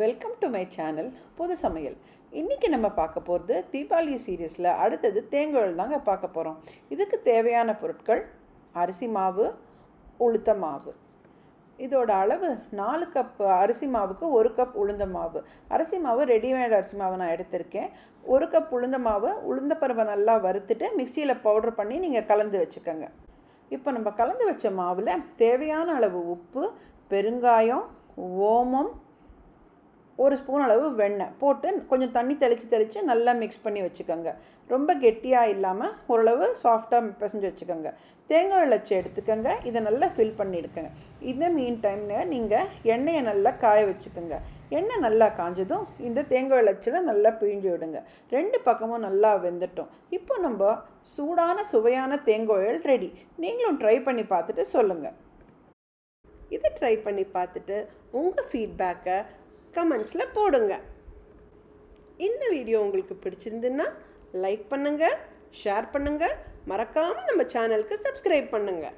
Welcome to my channel புது சமையல் இன்றைக்கி நம்ம பார்க்க போகிறது தீபாவளி சீரியஸில் அடுத்தது தேங்குழல் தாங்க பார்க்க போகிறோம் இதுக்கு தேவையான பொருட்கள் அரிசி மாவு உளுத்த மாவு. இதோட அளவு நாலு கப் அரிசி மாவுக்கு ஒரு கப் உளுந்த மாவு. அரிசி மாவு ரெடிமேட் அரிசி மாவு நான் எடுத்திருக்கேன். ஒரு கப் உளுந்த மாவு உளுந்த பருவை நல்லா வறுத்துட்டு மிக்சியில் பவுடர் பண்ணி நீங்கள் கலந்து வச்சுக்கோங்க. இப்போ நம்ம கலந்து வச்ச மாவில் தேவையான அளவு உப்பு பெருங்காயம் ஓமம் ஒரு ஸ்பூன் அளவு வெண்ணெய் போட்டு கொஞ்சம் தண்ணி தெளித்து தெளித்து நல்லா மிக்ஸ் பண்ணி வச்சுக்கோங்க. ரொம்ப கெட்டியாக இல்லாமல் ஓரளவு சாஃப்டாக பிசைஞ்சு வச்சுக்கோங்க. தேங்காய் இலச்சி எடுத்துக்கோங்க. இதை நல்லா ஃபில் பண்ணிடுக்கங்க இந்த மீன் டைமில் நீங்கள் எண்ணெயை நல்லா காய வச்சுக்கோங்க. எண்ணெய் நல்லா காஞ்சதும் இந்த தேங்காய் இலச்சில் நல்லா பிழிஞ்சு விடுங்க. ரெண்டு பக்கமும் நல்லா வெந்துட்டோம். இப்போ நம்ம சூடான சுவையான தேங்காய் ரெடி நீங்களும் ட்ரை பண்ணி பார்த்துட்டு சொல்லுங்கள் இதை ட்ரை பண்ணி பார்த்துட்டு உங்கள் ஃபீட்பேக்கை கமெண்ட்ஸில் போடுங்க. இந்த வீடியோ உங்களுக்கு பிடிச்சிருந்துன்னா லைக் பண்ணுங்கள் ஷேர் பண்ணுங்கள் மறக்காமல் நம்ம சேனலுக்கு சப்ஸ்கிரைப் பண்ணுங்கள்